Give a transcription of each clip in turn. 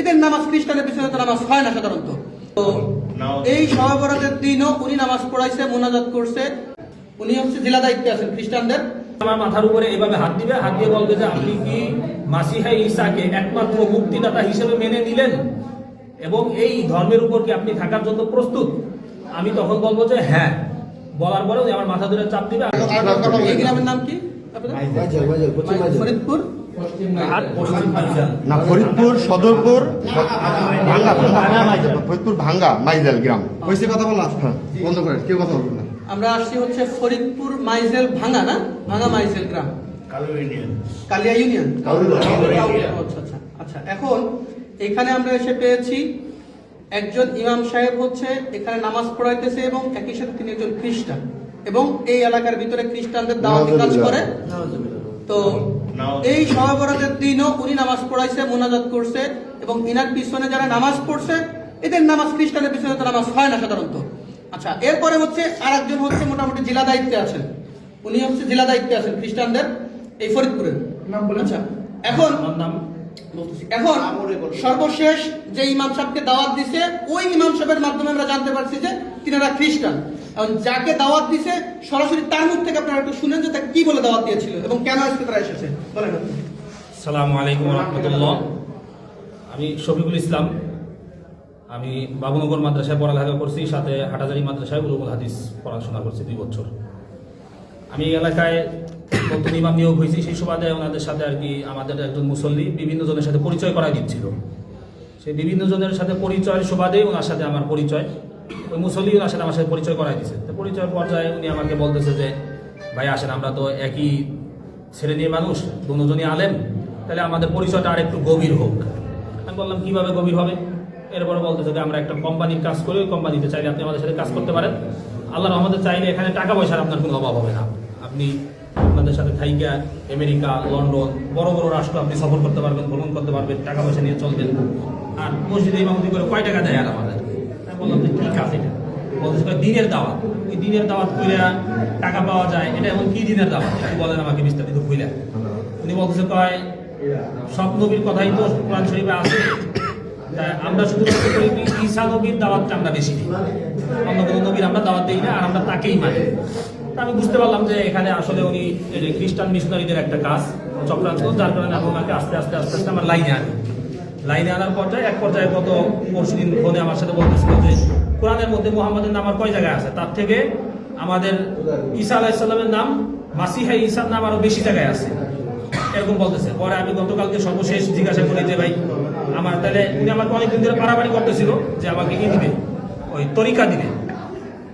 এদের নামাজ খ্রিস্টানের পিছনে তো নামাজ হয় না সাধারণত। তো এই সহবরাতের দিনও উনি নামাজ পড়াইছে মোনাজাত করছে। উনি হচ্ছে জেলা দায়িত্বে আছেন খ্রিস্টানদের। আমার মাথার উপরে এভাবে হাত দিবে হাত দিয়ে বলবে যে আপনি কি মাসিহা ঈসাকে একমাত্র মুক্তিদাতা হিসেবে মেনে নিলেন? এবং এই ধর্মের উপর কি আপনি থাকার জন্য প্রস্তুত? আমি তখন বলব যে হ্যাঁ। বলার পরে আমার মাথা ধরে চাপ দিবে। এই গ্রামের নাম কি? ফরিদপুর? না ফরিদপুর সদরপুর ভাঙ্গা ভাঙ্গা ফরিদপুর ভাঙ্গা মাইজাল গ্রাম। হয়েছে কথা বলা বন্ধ করেন কেউ কথা বলবেন না। আমরা আসছি হচ্ছে ফরিদপুর মাইজেল ভাঙা না? ভাঙা মাইজেল গ্রাম। কালিয়া ইউনিয়ন? আচ্ছা আচ্ছা আচ্ছা। এখন এখানে আমরা এসে পেয়েছি একজন ইমাম সাহেব হচ্ছে এখানে নামাজ পড়াইতেছে এবং একই সাথে তিনি একজন খ্রিস্টান। এবং এই এলাকার ভিতরে খ্রিস্টানদের দাওয়াতি কাজ করে। তো এই সহবরাতের দিনও উনি নামাজ পড়াইছে মোনাজাত করছে এবং ইনার পিছনে যারা নামাজ পড়ছে এদের নামাজ খ্রিস্টানের পিছনে তো নামাজ হয় না সাধারণত। আচ্ছা এরপরে হচ্ছে আর একজন হচ্ছে মোটামুটি জেলা দায়িত্বে আছেন। উনি হচ্ছে জেলা দায়িত্বে আছেন খ্রিস্টানদের এই ফরিদপুরের। নাম আচ্ছা এখন নাম বলতেছি। এখন সর্বশেষ যে ইমাম সাহেবকে দাওয়াত দিছে ওই ইমাম সাহেবের মাধ্যমে আমরা জানতে পারছি যে তিনারা খ্রিস্টান। এখন যাকে দাওয়াত দিছে সরাসরি তার মুখ থেকে আপনারা একটু শুনেন যে তাকে কি বলে দাওয়াত দিয়েছিল এবং কেন আজকে তারা এসেছে। বলেন। সালাম আলাইকুম রহমতুল্লাহ। আমি শফিকুল ইসলাম। আমি বাবুনগর মাদ্রাসায় পড়ালেখা করছি সাথে হাটাজারি মাদ্রাসায় উলুমুল হাদিস পড়াশোনা করছি দুই বছর। আমি এলাকায় নতুন ইমাম নিয়োগ হয়েছি, সেই সুবাদে ওনাদের সাথে আর কি আমাদের একজন মুসল্লি বিভিন্ন জনের সাথে পরিচয় করাই দিচ্ছিল। সেই বিভিন্ন জনের সাথে পরিচয়ের সুবাদেই ওনার সাথে আমার পরিচয়, ওই মুসল্লি ওনার সাথে আমার সাথে পরিচয় করাই দিচ্ছে তো পরিচয় পর্যায়ে উনি আমাকে বলতেছে যে, ভাই, আসেন, আমরা তো একই শ্রেণির মানুষ, দুজনই আলেম, তাহলে আমাদের পরিচয়টা আর একটু গভীর হোক। আমি বললাম, কীভাবে গভীর হবে? এরপরে বলতেছে যে, আমরা একটা কোম্পানির কাজ করি, ওই কোম্পানিতে চাইলে আপনি আমাদের সাথে কাজ করতে পারেন। আল্লাহ রহমতে চাইলে এখানে টাকা পয়সার আপনার কোনো অভাব হবে না। আপনি আপনাদের সাথে থাইকা, আমেরিকা, লন্ডন, বড় বড় রাষ্ট্র আপনি সফর করতে পারবেন, ভ্রমণ করতে পারবেন টাকা পয়সা নিয়ে চলবেন। আর মসজিদে ইমামতি করে কয় টাকা দেয় আর আমাদের? আমি বললাম যে কি কাজ এটা। বলতেছে দিনের দাওয়াত? ওই দিনের দাওয়াত করে টাকা পাওয়া যায়। এটা এমন কি দিনের দাওয়াত? একটু বলেন আমাকে বিস্তারিত কইলা উনি বলতেছে, কয়, সব নবীর কথাই তো কোরআন শরীফে আছে আমরা শুধু মনে করি ঈসা নবীর দাওয়াতটা আমরা বেশি দিই। অন্য কোনো নবীর আমরা দাওয়াত দিই না, আর আমরা তাকেই মানি। আমি বুঝতে পারলাম যে এখানে আসলে উনি খ্রিস্টান মিশনারিদের একটা কাজ, চক্রান্ত, যার কারণে আমি ওনাকে আস্তে আস্তে আস্তে আস্তে আমার লাইনে আনি লাইনে আনার পর্যায়ে এক পর্যায়ে গত পরশু দিন ফোনে আমার সাথে বলতেছিল যে, কোরআনের মধ্যে মোহাম্মদের নাম আর কয় জায়গায় আছে? তার থেকে আমাদের ঈসা আলাহিসাল্লামের নাম, মাসিহা ঈসার নাম আরও বেশি জায়গায় আছে। এরকম বলতেছে। পরে আমি গতকালকে সর্বশেষ জিজ্ঞাসা করি যে, ভাই তাহলে উনি আমাকে অনেকদিন ধরে পারাপারি করতেছিল যে আমাকে কি দিবে? ওই তরিকা দিবে।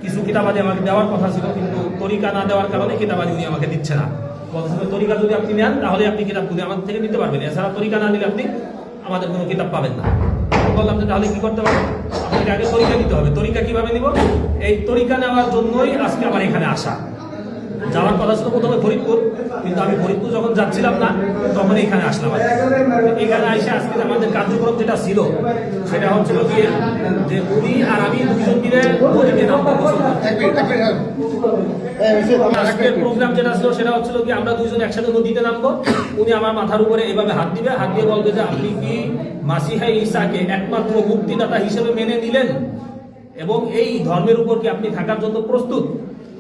কিছু কিতাবাদি আমাকে দেওয়ার কথা ছিল, কিন্তু তরিকা না দেওয়ার কারণে কিতাবাদি উনি আমাকে দিচ্ছে না। বলতেছিল তরিকা যদি আপনি নেন, তাহলে আপনি কিতাবগুলি আমার থেকে নিতে পারবেন। এছাড়া তরিকা না দিলে আপনি আমাদের কোনো কিতাব পাবেন না। বললাম যে, তাহলে কি করতে পারবেন আপনাকে আগে তরিকা নিতে হবে। তরিকা কীভাবে নিব? এই তরিকা নেওয়ার জন্যই আজকে আমার এখানে আসা। যাওয়ার কথা ছিল প্রথমে ফরিদপুর, কিন্তু আমি ফরিদপুর যখন যাচ্ছিলাম না, তখন এখানে আসলাম এখানে এসে আজকে আমাদের কার্যক্রম যেটা ছিল, সেটা হচ্ছিল কি যে উনি আর আমি দুজন মিলে আমার এক আজকের প্রোগ্রাম যেটা ছিল, সেটা হচ্ছিল কি আমরা দুজন একসাথে নদীতে নামবো। উনি আমার মাথার উপরে এভাবে হাত দিবে, হাত দিয়ে বলবে যে, আপনি কি মাসিহা ঈসাকে একমাত্র মুক্তিদাতা হিসেবে মেনে নিলেন? এবং এই ধর্মের উপর কি আপনি থাকার জন্য প্রস্তুত?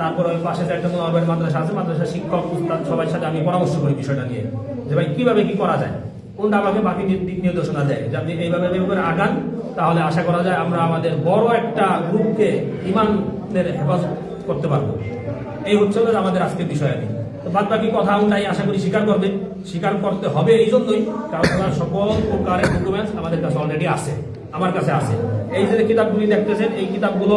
তারপরে ওই পাশে একটা মোনাওয়ার মাদ্রাসা আছে মাদ্রাসা শিক্ষক, উস্তাদ সবার সাথে আমি পরামর্শ করি বিষয়টা নিয়ে, যে ভাই, কীভাবে কি করা যায়? কোনটা আমাকে বাকি দিক নির্দেশনা দেয়? যে আপনি এইভাবে এইভাবে আগান, তাহলে আশা করা যায় আমরা আমাদের বড় একটা গ্রুপকে ইমানের হেফাজত করতে পারব। এই হচ্ছে আমাদের আজকের বিষয় আর তো বাদ বাকি কথা তাই আশা করি স্বীকার করবে। স্বীকার করতে হবে এই জন্যই, কারণ ওনার সকল প্রকারের ডকুমেন্টস আমাদের কাছে অলরেডি আছে, আমার কাছে আছে। এই যে কিতাবগুলি দেখতেছেন, এই কিতাবগুলো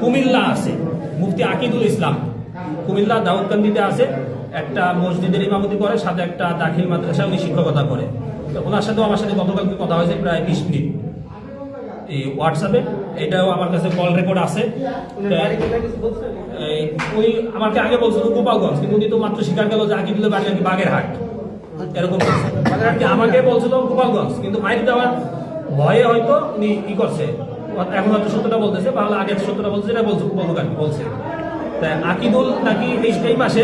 কুমিল্লা আছে। মুফতি আকিদুল ইসলাম। কুমিল্লা দাউদকান্দিতে আছে। একটা মসজিদের ইমামতি করে সাথে একটা দাখিল মাদ্রাসা উনি শিক্ষকতা করে। তো ওনার সাথেও আমার সাথে গতকালকে কথা হয়েছে প্রায় বিশ মিনিট। এই হোয়াটসঅ্যাপে এটাও আমার কাছে কল রেকর্ড আছে। উনি আমাকে আগে বলছিল গোপালগঞ্জ কিন্তু উনি তো মাত্র স্বীকার গেল যে আকিদুলের বাড়ি নাকি বাগেরহাট। এরকম আমাকে বলছিল গোপালগঞ্জ কিন্তু মাইক দেওয়ার ভয়ে হয়তো উনি ই করছে। এখন হয়তো সত্যটা বলতেছে তাহলে আগে সত্যটা বলছে এটা বলছে বলুক বলছে। তাই আকিদুল নাকি এই এই মাসে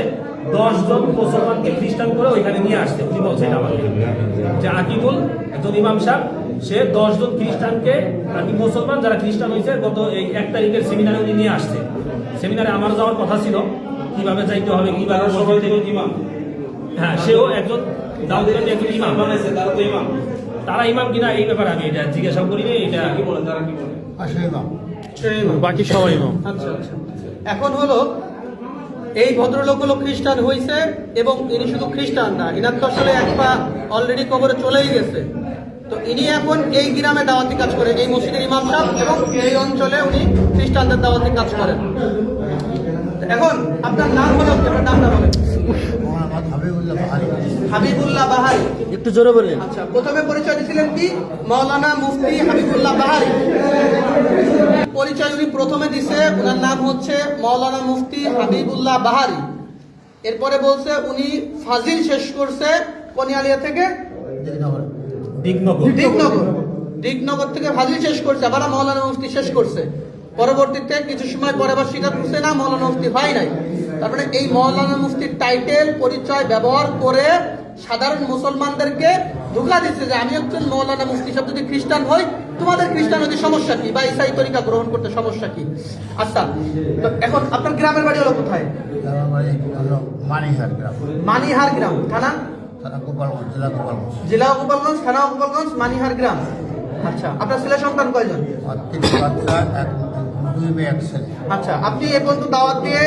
দশ জন মুসলমানকে খ্রিস্টান করে ওইখানে নিয়ে আসছে উনি বলছে এটা আমাকে যে আকিদুল একজন ইমাম সাহেব সে দশ জন খ্রিস্টানকে আর কি মুসলমান যারা খ্রিস্টান হয়েছে গত এই এক তারিখের সেমিনারে উনি নিয়ে আসছে। সেমিনারে আমার যাওয়ার কথা ছিল কীভাবে যাইতে হবে কীভাবে সবাই ইমাম। হ্যাঁ সেও একজন দাউদের একজন ইমাম। বানাইছে তারা তো ইমাম। তারা ইমাম কিনা এই ব্যাপারে আমি এটা জিজ্ঞাসা করিনি এটা কি বলেন তারা কি বলেন? বাকি সবাই আচ্ছা আচ্ছা। এখন হলো এই ভদ্রলোক হলো খ্রিস্টান হয়েছে এবং ইনি শুধু খ্রিস্টান না ইনার তো আসলে এক পা অলরেডি কবরে চলেই গেছে। তো ইনি এখন এই গ্রামে দাওয়াতি কাজ করে এই মসজিদের ইমাম সাহেব এবং এই অঞ্চলে উনি খ্রিস্টানদের দাওয়াতি কাজ করেন। এখন আপনার নাম হলো কি? আপনার নামটা বলেন। হাবিবুল্লাহ বাহারি। একটু জোরে বললেন। আচ্ছা প্রথমে পরিচয় দিয়েছিলেন কি? মাওলানা মুফতি হাবিবুল্লাহ বাহারি। পরিচয় উনি প্রথমে দিছে ওনার নাম হচ্ছে মাওলানা মুফতি হাবিবুল্লাহ বাহারি। এরপরে বলছে উনি ফাজিল শেষ করছে কনিয়ালিয়া থেকে দিগনগর। দিগনগর। দিগনগর থেকে ফাজিল শেষ করছে আবার মাওলানা মুফতি শেষ করছে। পরবর্তীতে কিছু সময় পরে আবার স্বীকার করছে না মাওলানা মুফতি হয় নাই। তারপরে এই মাওলানা মুফতির টাইটেল পরিচয় ব্যবহার করে সাধারণ মুসলমানদেরকে ধোকা দিচ্ছে যে আমি একজন মৌলানা মুফতি সব যদি খ্রিস্টান হই তোমাদের খ্রিস্টান হতে সমস্যা কি? বা ইসাই তরিকা গ্রহণ করতে সমস্যা কি? আচ্ছা তো এখন আপনার গ্রামের বাড়ি হলো কোথায়? মানিহার গ্রাম। মানিহার গ্রাম। থানা? জেলা গোপালগঞ্জ। থানা গোপালগঞ্জ মানিহার গ্রাম। আচ্ছা আপনার ছেলে সন্তান কয়জন? আর বাচ্চা এক দুই মেয়ে এক ছেলে। আচ্ছা আপনি এ পর্যন্ত দাওয়াত দিয়ে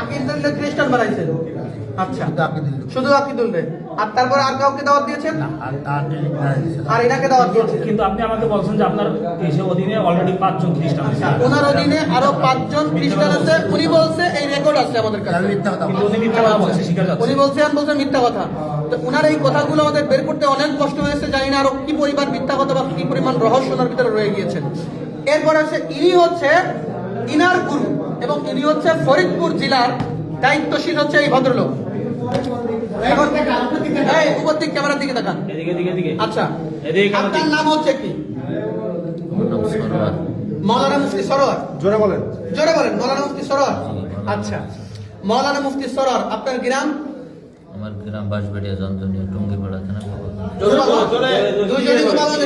আকিদুল্লাহ খ্রিস্টান বানাইছেন? আচ্ছা শুধু আকিদুল শুধু আকিদুল্লাহ আর তারপর আর কাউকে দাওয়াত দিয়েছেন? না আর তার তিনি মারা গেছে। আর এনাকে দাওয়াত দিয়েছেন? কিন্তু আপনি আমাকে বলছেন যে আপনার দেশে অধীনে অলরেডি পাঁচজন খ্রিস্টান আছে ওনার অধীনে আরও পাঁচজন খ্রিস্টান আছে। উনি বলছে এই রেকর্ড আছে আমাদের কাছে। মিথ্যা কথা উনি মিথ্যা কথা বলছে স্বীকার যাচ্ছে। উনি বলছেন বলছেন মিথ্যা কথা। তো উনার এই কথাগুলো আমাদের বের করতে অনেক কষ্ট হয়েছে। জানি না আরও কি পরিমাণ মিথ্যা কথা বা কি পরিমাণ রহস্য ওনার ভিতরে রয়ে গিয়েছেন এরপর হচ্ছে ইনি হচ্ছে ইনার গুরু এবং ইনি হচ্ছে ফরিদপুর জেলার দায়িত্বশীল হচ্ছে এই ভদ্রলোক। এখন উপর দিক। ক্যামেরার দিকে তাকান এদিকে এদিকে এদিকে। আচ্ছা। আপনার নাম হচ্ছে কি? মৌলানা মুফতি সরোয়ার। জোরে বলেন। জোরে বলেন মৌলানা মুফতি সরোয়ার। আচ্ছা। মৌলানা মুফতি সরোয়ার আপনার গ্রাম আমার গ্রাম বাঁশবেড়িয়া যন্ত্রণীয় টুঙ্গিপাড়া থানা।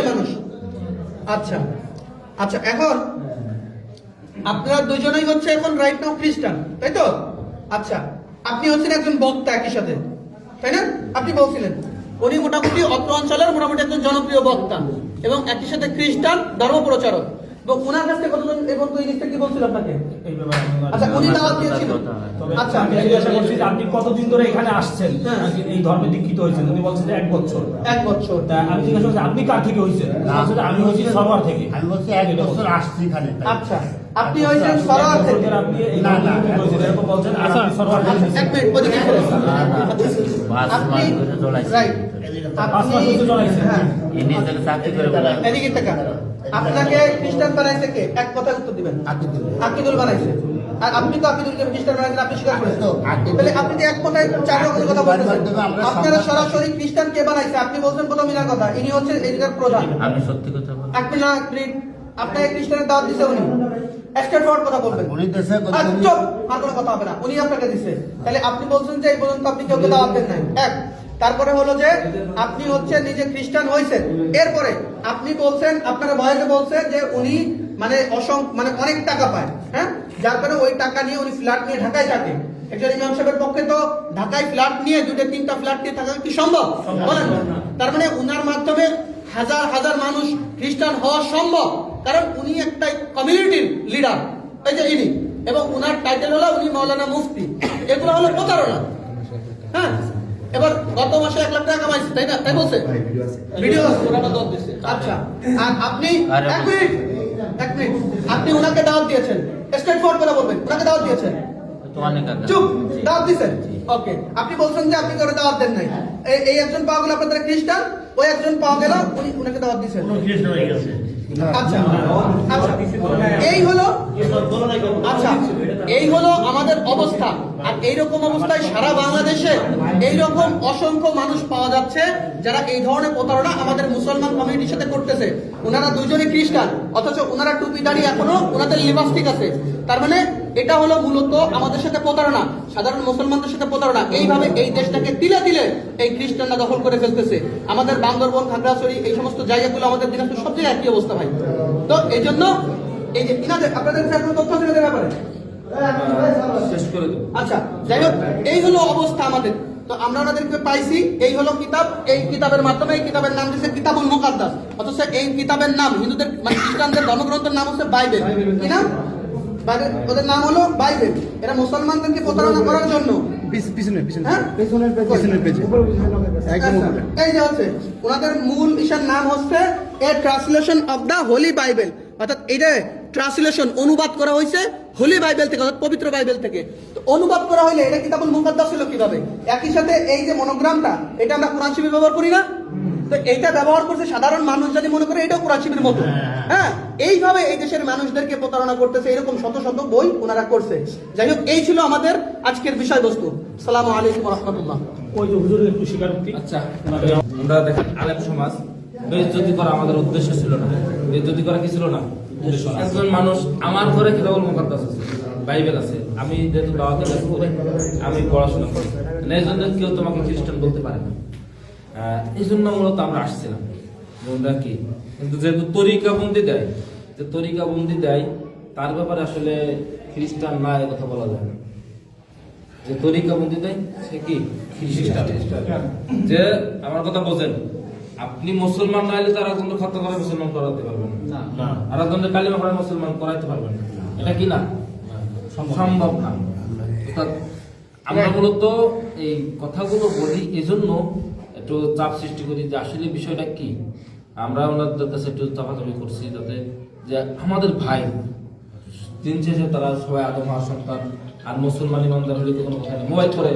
মানুষ। আচ্ছা। আচ্ছা এখন আপনারা দুজনেই হচ্ছে এখন রাইট নাও খ্রিস্টান, তাই তো? আচ্ছা আপনি হচ্ছেন একজন বক্তা একই সাথে, তাই না? আপনি বলছিলেন উনি মোটামুটি অত্র অঞ্চলের মোটামুটি একজন জনপ্রিয় বক্তা এবং একই সাথে খ্রিস্টান ধর্ম প্রচারক এবং ওনার কাছ থেকে কতজন এবং কি বলছিল আপনাকে এই ব্যাপারে আচ্ছা উনি দাওয়াত দিয়েছিল আচ্ছা আমি জিজ্ঞাসা করছি যে আপনি কতদিন ধরে এখানে আসছেন হ্যাঁ। এই ধর্মে দীক্ষিত হয়েছেন উনি বলছেন যে এক বছর এক বছর তা আমি জিজ্ঞাসা করছি আপনি কার থেকে হয়েছেন যে আমি হয়েছি সরোয়ার থেকে আমি বলছি এক বছর আসছি এখানে আচ্ছা আপনি হয়েছেন সরোয়ার থেকে আপনি না, না, এরকম বলছেন সরোয়ার থেকে আচ্ছা, এক মিনিট ওদিকে। আচ্ছা, আপনি। রাইট। হ্যাঁ চাকরি করে এদিকে টাকা আপনাকে খ্রিস্টান বানাইছে কে? এক কথা উত্তর দিবেন। আকিদুল। আকিদুল বানাইছে। আর আপনি তো আকিদুলকে খ্রিস্টান বানাইছেন আপনি স্বীকার করেছেন। তো, তাহলে আপনি এক কথায় চার রকমের কথা আমরা আপনারা সরাসরি খ্রিস্টান কে বানাইছে? আপনি বলছেন প্রথম ইনার কথা ইনি হচ্ছেন এদিকার প্রধান। আমি সত্যি কথা বলি এক মিনিট এক মিনিট আপনাকে খ্রিস্টানের দাওয়াত দিছে উনি। কথা বলবেন। উনি দেশে আর চুপ আর কোনো কথা হবে না। উনি আপনাকে দিছে। তাহলে আপনি বলছেন যে এই পর্যন্ত আপনি কাউকে দাওয়াত দেন নাই। এক। তারপরে হলো যে আপনি হচ্ছে নিজে খ্রিস্টান হয়েছেন। এরপরে আপনি বলছেন আপনারা ভয়েসে বলছেন যে উনি মানে অসং মানে অনেক টাকা পায় হ্যাঁ? যার কারণে ওই টাকা নিয়ে উনি ফ্ল্যাট নিয়ে ঢাকায় থাকে। একজন ইমাম সাহেবের পক্ষে তো ঢাকায় ফ্ল্যাট নিয়ে দুটো তিনটা ফ্ল্যাট নিয়ে থাকা কি সম্ভব? বলেন তার মানে উনার মাধ্যমে হাজার হাজার মানুষ খ্রিস্টান হওয়া সম্ভব। কারণ উনি একটা কমিউনিটির লিডার এই যে ইনি। এবং উনার টাইটেল হলো উনি মৌলানা মুফতি। এগুলো হলো প্রতারণা। হ্যাঁ? এবার গত মাসে এক লাখ টাকা কামাইছে তাই না? তাই বলছে? ভিডিও আছে। আচ্ছা আর আপনি এক মিনিট এক মিনিট। আপনি ওনাকে দাওয়াত দিয়েছেন। স্ট্রেট ফরওয়ার্ড করে বলবেন ওনাকে দাওয়াত দিয়েছেন। চুপ দাওয়াত দিছেন ওকে আপনি বলছেন যে আপনি করে দাওয়াত দেন নাই। এই এই একজন পাওয়া গেল আপনাদের খ্রিস্টান ওই একজন পাওয়া গেল উনি উনাকে দাওয়াত দিছেন আচ্ছা আচ্ছা। এই হলো আচ্ছা। এই হলো আমাদের অবস্থা। আর এইরকম অবস্থায় সারা বাংলাদেশে এইরকম অসংখ্য মানুষ পাওয়া যাচ্ছে যারা এই ধরনের প্রতারণা আমাদের মুসলমান কমিউনিটির সাথে করতেছে। ওনারা দুজনই খ্রিস্টান, অথচ ওনারা টুপি দাঁড়িয়ে এখনও ওনাদের লিবাস ঠিক আছে। তার মানে এটা হলো মূলত আমাদের সাথে প্রতারণা, সাধারণ মুসলমানদের সাথে প্রতারণা। এইভাবে এই দেশটাকে তিলে তিলে এই খ্রিস্টানরা দখল করে ফেলতেছে। আমাদের বান্দরবন, খাগড়াছড়ি, এই সমস্ত জায়গাগুলো আমাদের দিনাজপুর সব জায়গায় একই অবস্থা ভাই। তো এই জন্য এই যে আপনাদের তথ্য আছে ব্যাপারে? শেষ করে দেবো। আচ্ছা যাই হোক এই হলো অবস্থা আমাদের। তো আমরা ওনাদেরকে পাইছি এই হলো কিতাব এই কিতাবের মাধ্যমে এই কিতাবের নাম দিচ্ছে কিতাবুল মুকাদ্দাস। অথচ এই কিতাবের নাম হিন্দুদের মানে খ্রিস্টানদের ধর্মগ্রন্থের নাম হচ্ছে বাইবেল। কি নাম? বাইবেল ওদের নাম হলো বাইবেল। এরা মুসলমানদেরকে প্রতারণা করার জন্য। পিছনে পিছনে পিছনের পেজে একদম উপরে। এই যে হচ্ছে ওনাদের মূল ইসার নাম হচ্ছে a translation of the holy Bible. অর্থাৎ এটা ট্রান্সলেশন অনুবাদ করা হয়েছে হোলি বাইবেল থেকে অর্থাৎ পবিত্র বাইবেল থেকে। তো অনুবাদ করা হইলে এটা কিতাবুল মুকাদ্দাস ছিল কীভাবে? একই সাথে এই যে মনোগ্রামটা এটা আমরা কোরআন শিবির ব্যবহার করি না? তো এইটা ব্যবহার করছে সাধারণ মানুষ যদি মনে করে এটাও কোরআন শিবির মতো। হ্যাঁ এইভাবে এই দেশের মানুষদেরকে প্রতারণা করতেছে এরকম শত শত বই ওনারা করছে। যাই হোক এই ছিল আমাদের আজকের বিষয়বস্তু। সালামু আলাইকুম রহমতুল্লাহ। আচ্ছা আমরা দেখেন আলেম সমাজ। বেজ্জতি করা আমাদের উদ্দেশ্য ছিল না। বেজ্জতি করা কি ছিল না? একজন মানুষ আমার ঘরে কিতাবুল মুকাদ্দাস আছে বাইবেল আছে। আমি যেহেতু দাওয়াতের কাজ করি আমি পড়াশোনা করি। মানে এই জন্য কেউ তোমাকে খ্রিস্টান বলতে পারে না। এই জন্য মূলত আমরা আসছিলাম। ওরা কি? কিন্তু যেহেতু তরিকা বন্দি দেয় যে তরিকা বন্দি দেয় তার ব্যাপারে আসলে খ্রিস্টান না এ কথা বলা যায় না। যে তরিকা বন্দি দেয় সে কি? খ্রিস্টান। যে আমার কথা বোঝেন। আপনি মুসলমান না হলে তারা কিন্তু খত্ম করে মুসলমান করাতে পারবেন না। আর একজনের কালিমা করে মুসলমান করাইতে পারবেন না। এটা কি না? সম্ভব না। অর্থাৎ আমরা মূলত এই কথাগুলো বলি এজন্য একটু চাপ সৃষ্টি করি যে আসলে বিষয়টা কি। আমরা ওনাদের কাছে একটু চাপাচাপি করছি যাতে যে আমাদের ভাই দিন শেষে তারা সবাই আদম হওয়ার সন্তান আর মুসলমান ইমানদার হলে তো কোনো কথা নেই। মোবাইল করে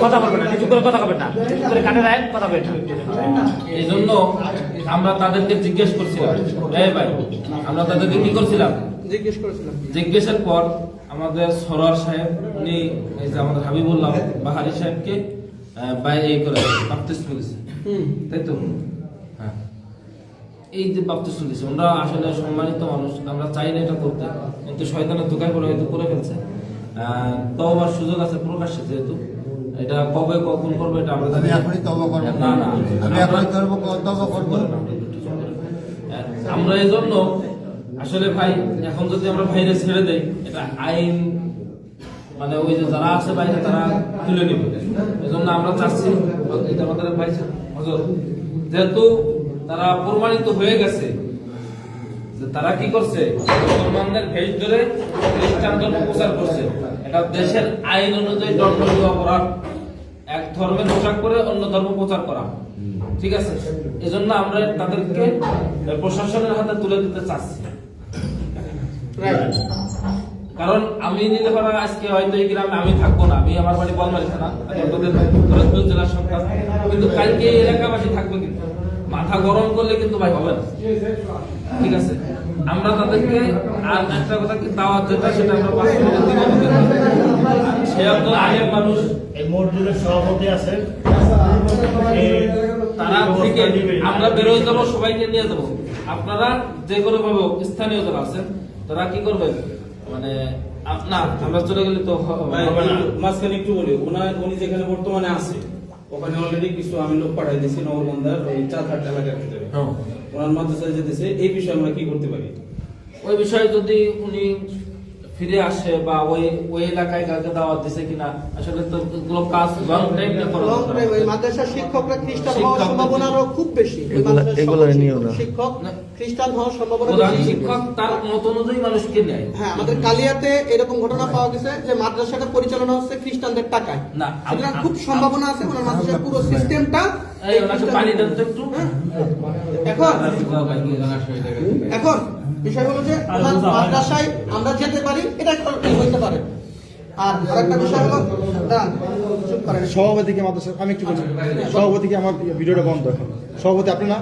কথা বলবেন না নিচু করে কথা বলবেন না। করে কানে রাখেন কথা বলবেন না। এই জন্য আমরা তাদেরকে জিজ্ঞেস করছিলাম এই ভাই আমরা তাদেরকে কি করছিলাম? জিজ্ঞেস করেছিলাম। জিজ্ঞেসের পর আমাদের সরোয়ার সাহেব উনি এই যে আমাদের হাবিবুল্লাহ বাহারি সাহেবকে আহ, বাইরে এই করে বাপ্তিস্ম দিয়েছে হুম। তাই তো? হ্যাঁ এই যে বাপ্তিস্ম দিয়েছে আমরা আসলে সম্মানিত মানুষ আমরা চাই না এটা করতে। কিন্তু শয়তানের দোকায় করে হয়তো করে ফেলছে। আহ, তওবার সুযোগ আছে প্রকাশ্যে যেহেতু। এটা কবে কখন করবে এটা আমরা আমি না। এখনই তবা করব। না না আমি এখনই করব তবা করব আমরা এই জন্য আসলে ভাই এখন যদি আমরা বাইরে ছেড়ে দেই এটা আইন মানে ওই যে যারা আছে বাইরে তারা তুলে নেবে। এই জন্য আমরা চাচ্ছি এটা আমাদের ভাই হজর যেহেতু তারা প্রমাণিত হয়ে গেছে তারা কি করছে? মুসলমানদের ভেজ ধরে খ্রিস্টান ধর্ম প্রচার করছে। এটা দেশের আইন অনুযায়ী দণ্ডনীয় অপরাধ এক ধর্মের পোশাক করে অন্য ধর্ম প্রচার করা। ঠিক আছে? এজন্য আমরা তাদেরকে প্রশাসনের হাতে তুলে দিতে চাচ্ছি। কারণ আমি নিতে পারা আজকে হয়তো এই গ্রামে আমি থাকব না। আমি আমার বাড়ি বলমারি থানা জেলার সন্তান। কিন্তু কালকে এই এলাকাবাসী থাকবে কিন্তু। মাথা গরম করলে কিন্তু ভাই হবে না। ঠিক আছে? আমরা তাদেরকে আর একটা কথা কি দাওয়াত যেটা, সেটা আমরা মিনিটের দিকে সে একজন আগের মানুষ, এই মসজিদের সভাপতি এই তারা থেকে আমরা বেরোয় যাব, সবাইকে নিয়ে যাব। আপনারা যে কোনো ভাবে স্থানীয় যারা আছেন, তারা কি করবেন? মানে না, আমরা চলে গেলে তো মাঝখানে একটু বলি উনি যেখানে বর্তমানে আছে ওখানে অলরেডি কিছু আমি লোক পাঠাই দিয়েছি নবগন্ধার ওই চার হাট এলাকার ভিতরে ওনার মাদ্রাসায় যেতেছে এই বিষয়ে আমরা কি করতে পারি? ওই বিষয়ে যদি উনি ফিরে আসে বা ওই ওই এলাকায় কাউকে দাওয়াত দিছে কিনা আসলে তো এগুলো কাজ লং টাইম না করা লং টাইম ওই মাদ্রাসার শিক্ষকরা খ্রিস্টান হওয়ার সম্ভাবনা আরও খুব বেশি। ওই এগুলা- নিও না। শিক্ষক খ্রিস্টান হওয়ার সম্ভাবনা বেশি। শিক্ষক তার মত অনুযায়ী মানুষকে নেয়। হ্যাঁ আমাদের কালিয়াতে এরকম ঘটনা পাওয়া গেছে যে মাদ্রাসাটা পরিচালনা হচ্ছে খ্রিস্টানদের টাকায়। না, সুতরাং খুব সম্ভাবনা আছে ওনার মাদ্রাসার পুরো সিস্টেমটা এই ওনাকে পানি দেন তো একটু এখন এখন বিষয় হলো যে মাদ্রাসায় আমরা যেতে পারি, এটা হইতে পারে। আর আরেকটা বিষয় হলো সভাপতিকে মাদ্রাসা আমি একটু সভাপতিকে আমার ভিডিওটা বন্ধ এখন সভাপতি আপনি না?